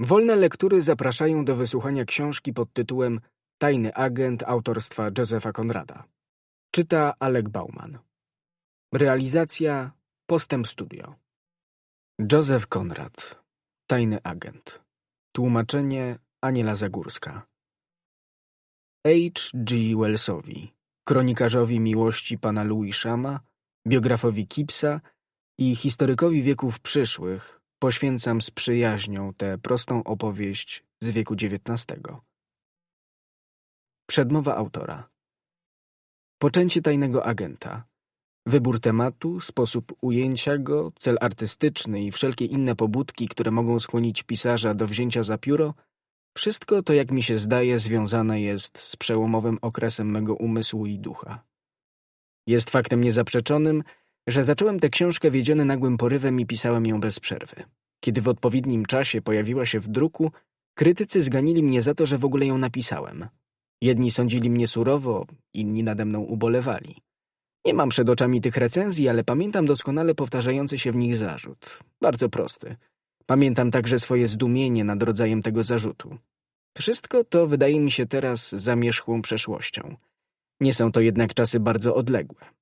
Wolne lektury zapraszają do wysłuchania książki pod tytułem Tajny agent autorstwa Józefa Konrada. Czyta Alek Bauman. Realizacja Postęp Studio. Józef Konrad. Tajny agent. Tłumaczenie Aniela Zagórska. H. G. Wellsowi, kronikarzowi miłości pana Louisama, biografowi Kipsa i historykowi wieków przyszłych poświęcam z przyjaźnią tę prostą opowieść z wieku XIX. Przedmowa autora. Poczęcie tajnego agenta. Wybór tematu, sposób ujęcia go, cel artystyczny i wszelkie inne pobudki, które mogą skłonić pisarza do wzięcia za pióro, wszystko to, jak mi się zdaje, związane jest z przełomowym okresem mego umysłu i ducha. Jest faktem niezaprzeczonym, że zacząłem tę książkę wiedziony nagłym porywem i pisałem ją bez przerwy. Kiedy w odpowiednim czasie pojawiła się w druku, krytycy zganili mnie za to, że w ogóle ją napisałem. Jedni sądzili mnie surowo, inni nade mną ubolewali. Nie mam przed oczami tych recenzji, ale pamiętam doskonale powtarzający się w nich zarzut. Bardzo prosty. Pamiętam także swoje zdumienie nad rodzajem tego zarzutu. Wszystko to wydaje mi się teraz zamierzchłą przeszłością. Nie są to jednak czasy bardzo odległe.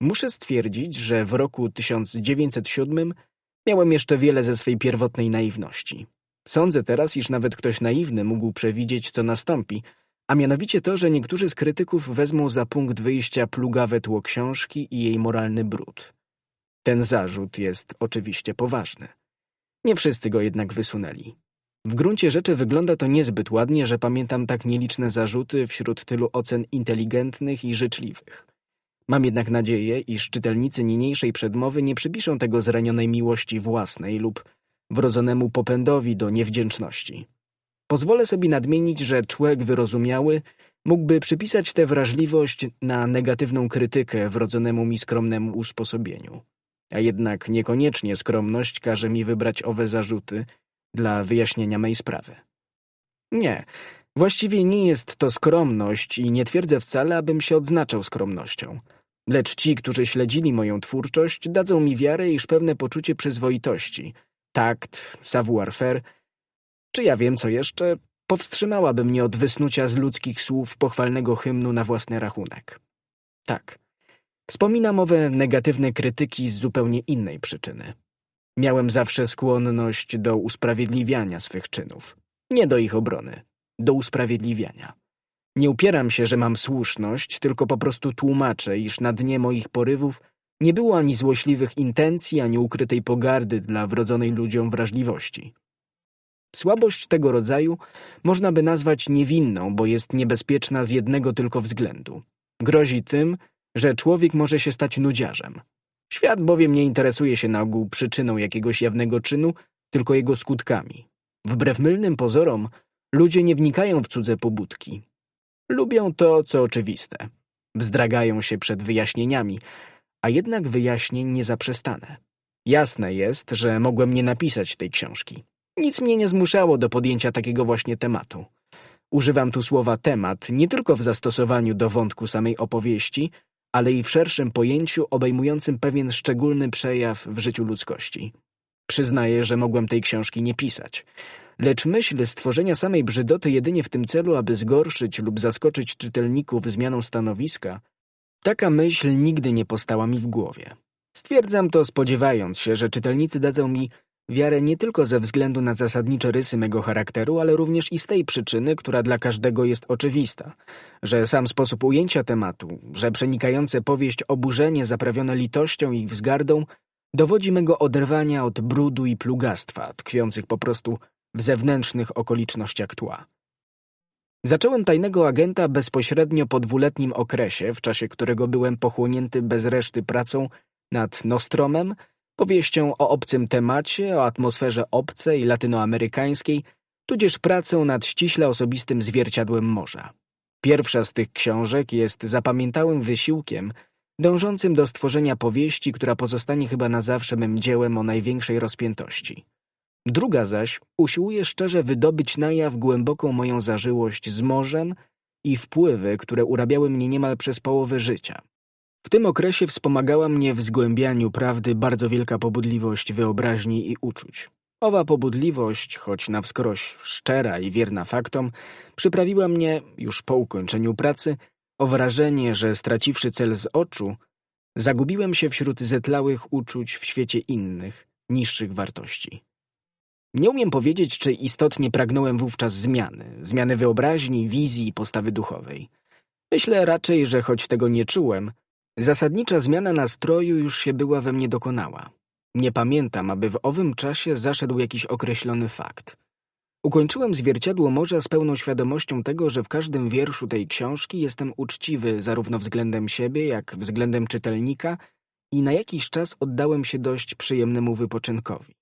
Muszę stwierdzić, że w roku 1907 miałem jeszcze wiele ze swej pierwotnej naiwności. Sądzę teraz, iż nawet ktoś naiwny mógł przewidzieć, co nastąpi, a mianowicie to, że niektórzy z krytyków wezmą za punkt wyjścia plugawe tło książki i jej moralny brud. Ten zarzut jest oczywiście poważny. Nie wszyscy go jednak wysunęli. W gruncie rzeczy wygląda to niezbyt ładnie, że pamiętam tak nieliczne zarzuty wśród tylu ocen inteligentnych i życzliwych. Mam jednak nadzieję, iż czytelnicy niniejszej przedmowy nie przypiszą tego zranionej miłości własnej lub wrodzonemu popędowi do niewdzięczności. Pozwolę sobie nadmienić, że człowiek wyrozumiały mógłby przypisać tę wrażliwość na negatywną krytykę wrodzonemu mi skromnemu usposobieniu. A jednak niekoniecznie skromność każe mi wybrać owe zarzuty dla wyjaśnienia mej sprawy. Nie, właściwie nie jest to skromność i nie twierdzę wcale, abym się odznaczał skromnością. Lecz ci, którzy śledzili moją twórczość, dadzą mi wiarę, iż pewne poczucie przyzwoitości, takt, savoir-faire czy ja wiem co jeszcze, powstrzymałaby mnie od wysnucia z ludzkich słów pochwalnego hymnu na własny rachunek. Tak, wspominam owe negatywne krytyki z zupełnie innej przyczyny. Miałem zawsze skłonność do usprawiedliwiania swych czynów. Nie do ich obrony, do usprawiedliwiania. Nie upieram się, że mam słuszność, tylko po prostu tłumaczę, iż na dnie moich porywów nie było ani złośliwych intencji, ani ukrytej pogardy dla wrodzonej ludziom wrażliwości. Słabość tego rodzaju można by nazwać niewinną, bo jest niebezpieczna z jednego tylko względu. Grozi tym, że człowiek może się stać nudziarzem. Świat bowiem nie interesuje się na ogół przyczyną jakiegoś jawnego czynu, tylko jego skutkami. Wbrew mylnym pozorom, ludzie nie wnikają w cudze pobudki. Lubią to, co oczywiste. Wzdragają się przed wyjaśnieniami, a jednak wyjaśnień nie zaprzestanę. Jasne jest, że mogłem nie napisać tej książki. Nic mnie nie zmuszało do podjęcia takiego właśnie tematu. Używam tu słowa temat nie tylko w zastosowaniu do wątku samej opowieści, ale i w szerszym pojęciu obejmującym pewien szczególny przejaw w życiu ludzkości. Przyznaję, że mogłem tej książki nie pisać, lecz myśl stworzenia samej brzydoty jedynie w tym celu, aby zgorszyć lub zaskoczyć czytelników zmianą stanowiska, taka myśl nigdy nie postała mi w głowie. Stwierdzam to spodziewając się, że czytelnicy dadzą mi Wiarę nie tylko ze względu na zasadnicze rysy mego charakteru, ale również i z tej przyczyny, która dla każdego jest oczywista, że sam sposób ujęcia tematu, że przenikające powieść oburzenie zaprawione litością i wzgardą dowodzi mego oderwania od brudu i plugastwa, tkwiących po prostu w zewnętrznych okolicznościach tła. Zacząłem tajnego agenta bezpośrednio po dwuletnim okresie, w czasie którego byłem pochłonięty bez reszty pracą nad Nostromem, powieścią o obcym temacie, o atmosferze obcej, latynoamerykańskiej, tudzież pracą nad ściśle osobistym zwierciadłem morza. Pierwsza z tych książek jest zapamiętałym wysiłkiem dążącym do stworzenia powieści, która pozostanie chyba na zawsze mym dziełem o największej rozpiętości. Druga zaś usiłuje szczerze wydobyć na jaw głęboką moją zażyłość z morzem i wpływy, które urabiały mnie niemal przez połowę życia. W tym okresie wspomagała mnie w zgłębianiu prawdy bardzo wielka pobudliwość wyobraźni i uczuć. Owa pobudliwość, choć na wskroś szczera i wierna faktom, przyprawiła mnie, już po ukończeniu pracy, o wrażenie, że straciwszy cel z oczu, zagubiłem się wśród zetlałych uczuć w świecie innych, niższych wartości. Nie umiem powiedzieć, czy istotnie pragnąłem wówczas zmiany, zmiany wyobraźni, wizji i postawy duchowej. Myślę raczej, że choć tego nie czułem, zasadnicza zmiana nastroju już się była we mnie dokonała. Nie pamiętam, aby w owym czasie zaszedł jakiś określony fakt. Ukończyłem zwierciadło morza z pełną świadomością tego, że w każdym wierszu tej książki jestem uczciwy zarówno względem siebie, jak względem czytelnika i na jakiś czas oddałem się dość przyjemnemu wypoczynkowi.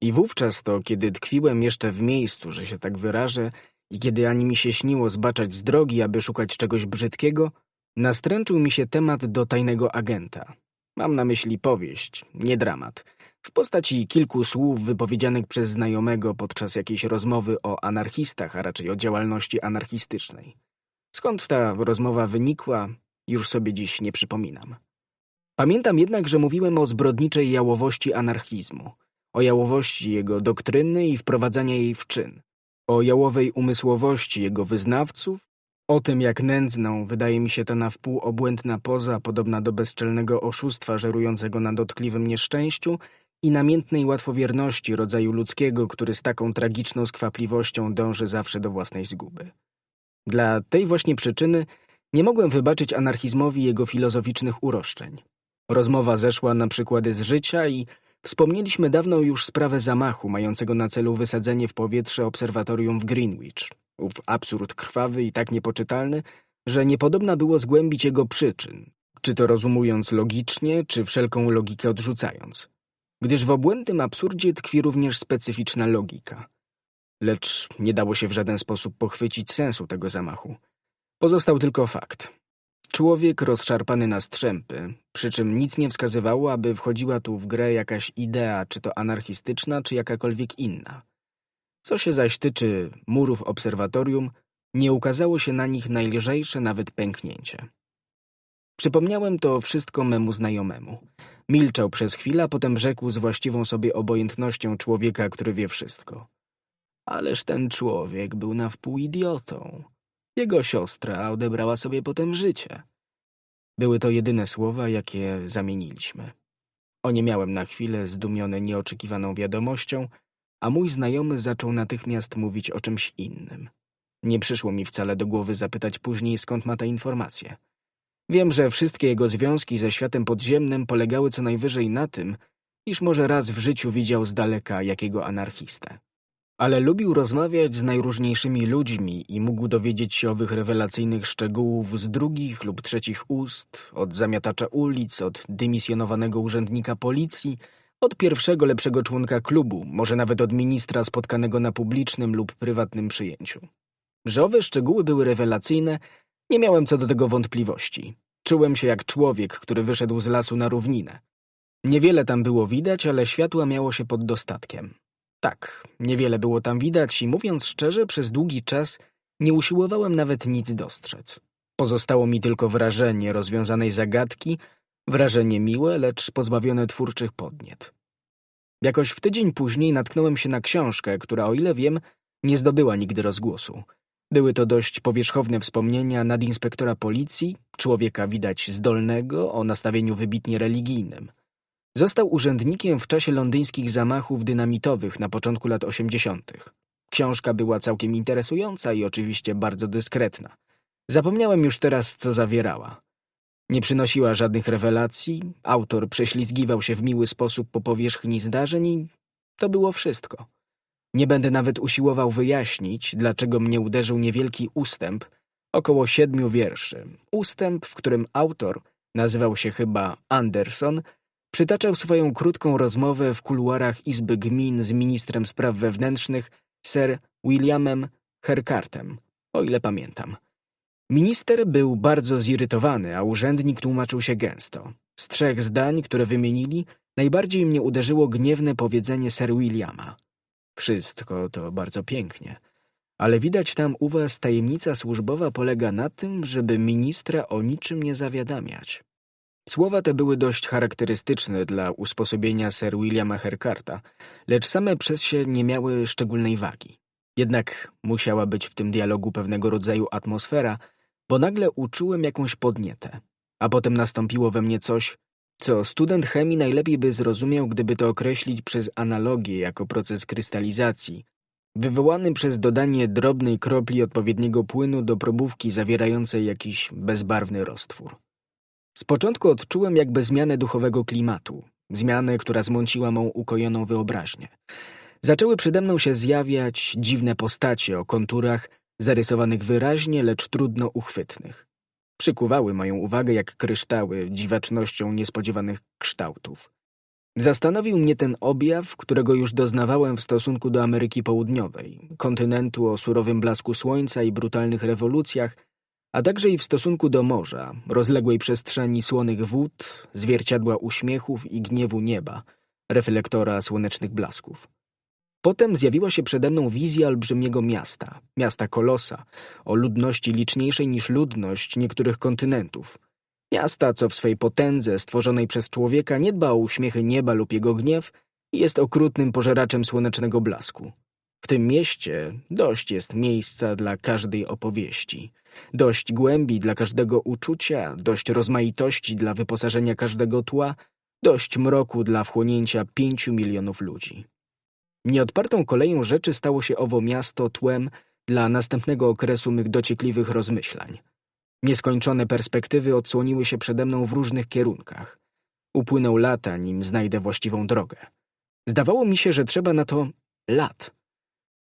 I wówczas to, kiedy tkwiłem jeszcze w miejscu, że się tak wyrażę, i kiedy ani mi się śniło zbaczać z drogi, aby szukać czegoś brzydkiego, nastręczył mi się temat do tajnego agenta. Mam na myśli powieść, nie dramat, w postaci kilku słów wypowiedzianych przez znajomego podczas jakiejś rozmowy o anarchistach, a raczej o działalności anarchistycznej. Skąd ta rozmowa wynikła, już sobie dziś nie przypominam. Pamiętam jednak, że mówiłem o zbrodniczej jałowości anarchizmu – o jałowości jego doktryny i wprowadzania jej w czyn, o jałowej umysłowości jego wyznawców, o tym, jak nędzną wydaje mi się ta na wpół obłędna poza, podobna do bezczelnego oszustwa żerującego na dotkliwym nieszczęściu i namiętnej łatwowierności rodzaju ludzkiego, który z taką tragiczną skwapliwością dąży zawsze do własnej zguby. Dla tej właśnie przyczyny nie mogłem wybaczyć anarchizmowi jego filozoficznych uroszczeń. Rozmowa zeszła na przykłady z życia i Wspomnieliśmy dawno już sprawę zamachu mającego na celu wysadzenie w powietrze obserwatorium w Greenwich. Ów absurd krwawy i tak niepoczytalny, że niepodobna było zgłębić jego przyczyn, czy to rozumując logicznie, czy wszelką logikę odrzucając. Gdyż w obłędnym absurdzie tkwi również specyficzna logika. Lecz nie dało się w żaden sposób pochwycić sensu tego zamachu. Pozostał tylko fakt. Człowiek rozszarpany na strzępy, przy czym nic nie wskazywało, aby wchodziła tu w grę jakaś idea, czy to anarchistyczna, czy jakakolwiek inna. Co się zaś tyczy murów obserwatorium, nie ukazało się na nich najlżejsze nawet pęknięcie. Przypomniałem to wszystko memu znajomemu. Milczał przez chwilę, a potem rzekł z właściwą sobie obojętnością człowieka, który wie wszystko. Ależ ten człowiek był na wpół idiotą. Jego siostra odebrała sobie potem życie. Były to jedyne słowa, jakie zamieniliśmy. Oniemiałem na chwilę, zdumiony nieoczekiwaną wiadomością, a mój znajomy zaczął natychmiast mówić o czymś innym. Nie przyszło mi wcale do głowy zapytać później, skąd ma te informacje. Wiem, że wszystkie jego związki ze światem podziemnym polegały co najwyżej na tym, iż może raz w życiu widział z daleka jakiego anarchistę. Ale lubił rozmawiać z najróżniejszymi ludźmi i mógł dowiedzieć się owych rewelacyjnych szczegółów z drugich lub trzecich ust, od zamiatacza ulic, od dymisjonowanego urzędnika policji, od pierwszego lepszego członka klubu, może nawet od ministra spotkanego na publicznym lub prywatnym przyjęciu. Że owe szczegóły były rewelacyjne, nie miałem co do tego wątpliwości. Czułem się jak człowiek, który wyszedł z lasu na równinę. Niewiele tam było widać, ale światła miało się pod dostatkiem. Tak, niewiele było tam widać i mówiąc szczerze, przez długi czas nie usiłowałem nawet nic dostrzec. Pozostało mi tylko wrażenie rozwiązanej zagadki, wrażenie miłe, lecz pozbawione twórczych podniet. Jakoś w tydzień później natknąłem się na książkę, która, o ile wiem, nie zdobyła nigdy rozgłosu. Były to dość powierzchowne wspomnienia nadinspektora policji, człowieka widać zdolnego, o nastawieniu wybitnie religijnym – Został urzędnikiem w czasie londyńskich zamachów dynamitowych na początku lat 80. Książka była całkiem interesująca i oczywiście bardzo dyskretna. Zapomniałem już teraz, co zawierała. Nie przynosiła żadnych rewelacji, autor prześlizgiwał się w miły sposób po powierzchni zdarzeń i to było wszystko. Nie będę nawet usiłował wyjaśnić, dlaczego mnie uderzył niewielki ustęp, około siedmiu wierszy. Ustęp, w którym autor, nazywał się chyba Anderson, Przytaczał swoją krótką rozmowę w kuluarach Izby Gmin z ministrem spraw wewnętrznych Sir Williamem Herkartem, o ile pamiętam. Minister był bardzo zirytowany, a urzędnik tłumaczył się gęsto. Z trzech zdań, które wymienili, najbardziej mnie uderzyło gniewne powiedzenie Sir Williama. Wszystko to bardzo pięknie, ale widać tam u was tajemnica służbowa polega na tym, żeby ministra o niczym nie zawiadamiać. Słowa te były dość charakterystyczne dla usposobienia Sir Williama Herkarta, lecz same przez się nie miały szczególnej wagi. Jednak musiała być w tym dialogu pewnego rodzaju atmosfera, bo nagle uczułem jakąś podnietę, a potem nastąpiło we mnie coś, co student chemii najlepiej by zrozumiał, gdyby to określić przez analogię jako proces krystalizacji, wywołany przez dodanie drobnej kropli odpowiedniego płynu do probówki zawierającej jakiś bezbarwny roztwór. Z początku odczułem jakby zmianę duchowego klimatu, zmianę, która zmąciła mą ukojoną wyobraźnię. Zaczęły przede mną się zjawiać dziwne postacie o konturach zarysowanych wyraźnie, lecz trudno uchwytnych. Przykuwały moją uwagę jak kryształy dziwacznością niespodziewanych kształtów. Zastanowił mnie ten objaw, którego już doznawałem w stosunku do Ameryki Południowej, kontynentu o surowym blasku słońca i brutalnych rewolucjach, a także i w stosunku do morza, rozległej przestrzeni słonych wód, zwierciadła uśmiechów i gniewu nieba, reflektora słonecznych blasków. Potem zjawiła się przede mną wizja olbrzymiego miasta, miasta kolosa, o ludności liczniejszej niż ludność niektórych kontynentów. Miasta, co w swej potędze stworzonej przez człowieka nie dba o uśmiechy nieba lub jego gniew i jest okrutnym pożeraczem słonecznego blasku. W tym mieście dość jest miejsca dla każdej opowieści, dość głębi dla każdego uczucia, dość rozmaitości dla wyposażenia każdego tła, dość mroku dla wchłonięcia pięciu milionów ludzi. Nieodpartą koleją rzeczy stało się owo miasto tłem dla następnego okresu mych dociekliwych rozmyślań. Nieskończone perspektywy odsłoniły się przede mną w różnych kierunkach. Upłynął lata, nim znajdę właściwą drogę. Zdawało mi się, że trzeba na to lat.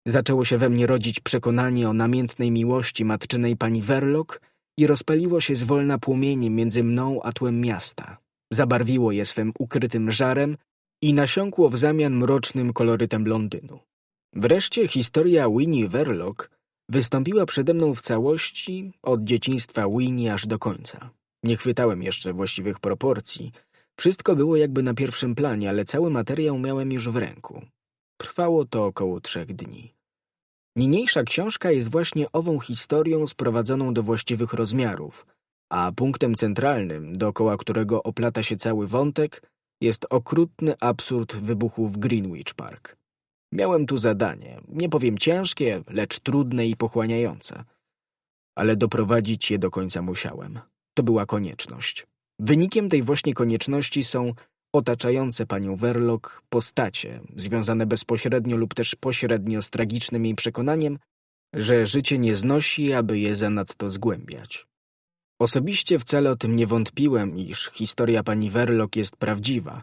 Zaczęło się we mnie rodzić przekonanie o namiętnej miłości matczynej pani Verloc i rozpaliło się zwolna płomieniem między mną a tłem miasta. Zabarwiło je swym ukrytym żarem i nasiąkło w zamian mrocznym kolorytem Londynu. Wreszcie historia Winnie Verloc wystąpiła przede mną w całości, od dzieciństwa Winnie aż do końca. Nie chwytałem jeszcze właściwych proporcji. Wszystko było jakby na pierwszym planie, ale cały materiał miałem już w ręku. Trwało to około trzech dni. Niniejsza książka jest właśnie ową historią sprowadzoną do właściwych rozmiarów, a punktem centralnym, dookoła którego oplata się cały wątek, jest okrutny absurd wybuchu w Greenwich Park. Miałem tu zadanie, nie powiem ciężkie, lecz trudne i pochłaniające. Ale doprowadzić je do końca musiałem. To była konieczność. Wynikiem tej właśnie konieczności są otaczające panią Verloc postacie, związane bezpośrednio lub też pośrednio z tragicznym jej przekonaniem, że życie nie znosi, aby je zanadto zgłębiać. Osobiście wcale o tym nie wątpiłem, iż historia pani Verloc jest prawdziwa,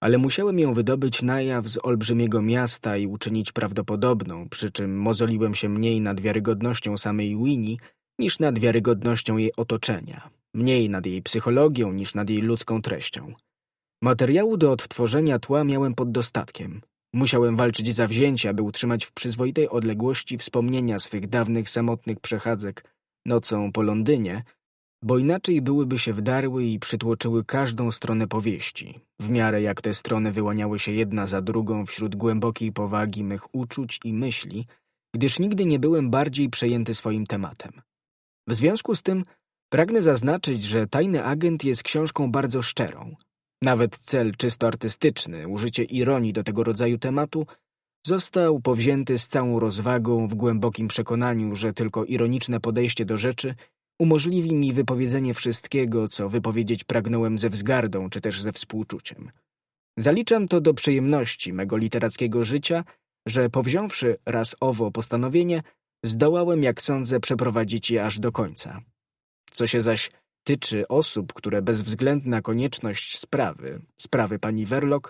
ale musiałem ją wydobyć na jaw z olbrzymiego miasta i uczynić prawdopodobną, przy czym mozoliłem się mniej nad wiarygodnością samej Winnie niż nad wiarygodnością jej otoczenia, mniej nad jej psychologią niż nad jej ludzką treścią. Materiału do odtworzenia tła miałem pod dostatkiem. Musiałem walczyć zawzięcie, aby utrzymać w przyzwoitej odległości wspomnienia swych dawnych samotnych przechadzek nocą po Londynie, bo inaczej byłyby się wdarły i przytłoczyły każdą stronę powieści, w miarę jak te strony wyłaniały się jedna za drugą wśród głębokiej powagi mych uczuć i myśli, gdyż nigdy nie byłem bardziej przejęty swoim tematem. W związku z tym pragnę zaznaczyć, że Tajny Agent jest książką bardzo szczerą. Nawet cel czysto artystyczny, użycie ironii do tego rodzaju tematu, został powzięty z całą rozwagą w głębokim przekonaniu, że tylko ironiczne podejście do rzeczy umożliwi mi wypowiedzenie wszystkiego, co wypowiedzieć pragnąłem ze wzgardą czy też ze współczuciem. Zaliczam to do przyjemności mego literackiego życia, że powziąwszy raz owo postanowienie, zdołałem, jak sądzę, przeprowadzić je aż do końca. Co się zaś tyczy osób, które bezwzględna konieczność sprawy, sprawy pani Verloc,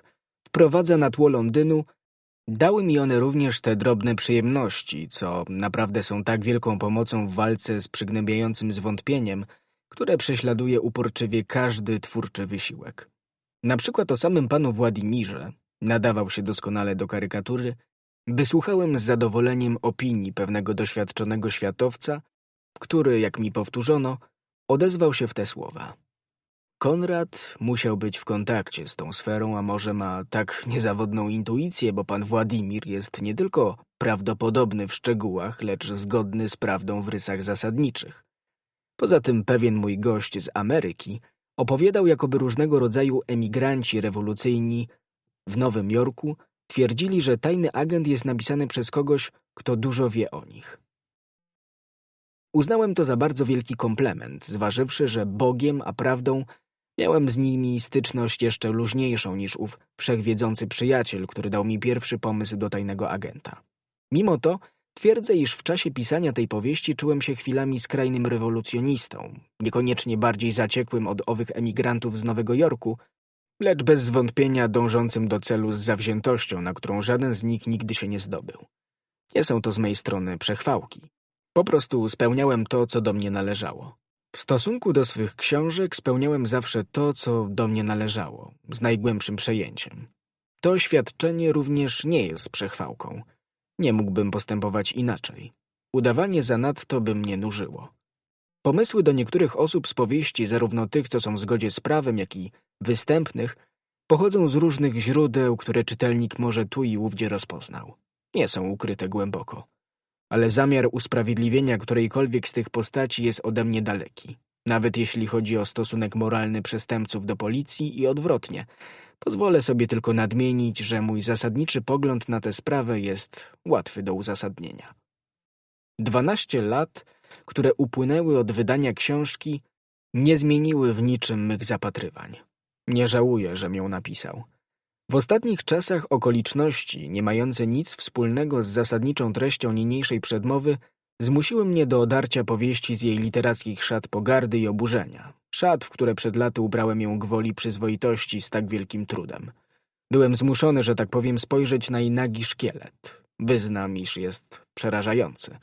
wprowadza na tło Londynu, Dały mi one również te drobne przyjemności, co naprawdę są tak wielką pomocą w walce z przygnębiającym zwątpieniem, które prześladuje uporczywie każdy twórczy wysiłek. Na przykład o samym panu Władimirze nadawał się doskonale do karykatury Wysłuchałem z zadowoleniem opinii pewnego doświadczonego światowca, który, jak mi powtórzono, odezwał się w te słowa. Konrad musiał być w kontakcie z tą sferą, a może ma tak niezawodną intuicję, bo pan Władimir jest nie tylko prawdopodobny w szczegółach, lecz zgodny z prawdą w rysach zasadniczych. Poza tym pewien mój gość z Ameryki opowiadał, jakoby różnego rodzaju emigranci rewolucyjni w Nowym Jorku twierdzili, że tajny agent jest napisany przez kogoś, kto dużo wie o nich. Uznałem to za bardzo wielki komplement, zważywszy, że Bogiem a prawdą miałem z nimi styczność jeszcze luźniejszą niż ów wszechwiedzący przyjaciel, który dał mi pierwszy pomysł do tajnego agenta. Mimo to twierdzę, iż w czasie pisania tej powieści czułem się chwilami skrajnym rewolucjonistą, niekoniecznie bardziej zaciekłym od owych emigrantów z Nowego Jorku, lecz bez zwątpienia dążącym do celu z zawziętością, na którą żaden z nich nigdy się nie zdobył. Nie są to z mej strony przechwałki. Po prostu spełniałem to, co do mnie należało. W stosunku do swych książek spełniałem zawsze to, co do mnie należało, z najgłębszym przejęciem. To świadczenie również nie jest przechwałką. Nie mógłbym postępować inaczej. Udawanie zanadto by mnie nużyło. Pomysły do niektórych osób z powieści, zarówno tych, co są w zgodzie z prawem, jak i występnych, pochodzą z różnych źródeł, które czytelnik może tu i ówdzie rozpoznał. Nie są ukryte głęboko. Ale zamiar usprawiedliwienia którejkolwiek z tych postaci jest ode mnie daleki. Nawet jeśli chodzi o stosunek moralny przestępców do policji i odwrotnie. Pozwolę sobie tylko nadmienić, że mój zasadniczy pogląd na tę sprawę jest łatwy do uzasadnienia. Dwanaście lat, które upłynęły od wydania książki, nie zmieniły w niczym mych zapatrywań. Nie żałuję, że ją napisał. W ostatnich czasach okoliczności, nie mające nic wspólnego z zasadniczą treścią niniejszej przedmowy, zmusiły mnie do odarcia powieści z jej literackich szat pogardy i oburzenia. Szat, w które przed laty ubrałem ją gwoli przyzwoitości z tak wielkim trudem. Byłem zmuszony, że tak powiem, spojrzeć na jej nagi szkielet. Wyznam, iż jest przerażający.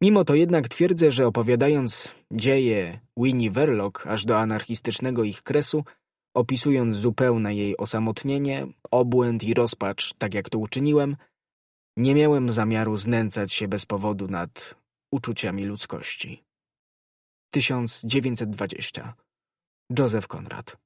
Mimo to jednak twierdzę, że opowiadając dzieje Winnie Verloc aż do anarchistycznego ich kresu, opisując zupełne jej osamotnienie, obłęd i rozpacz, tak jak to uczyniłem, nie miałem zamiaru znęcać się bez powodu nad uczuciami ludzkości. 1920 Józef Konrad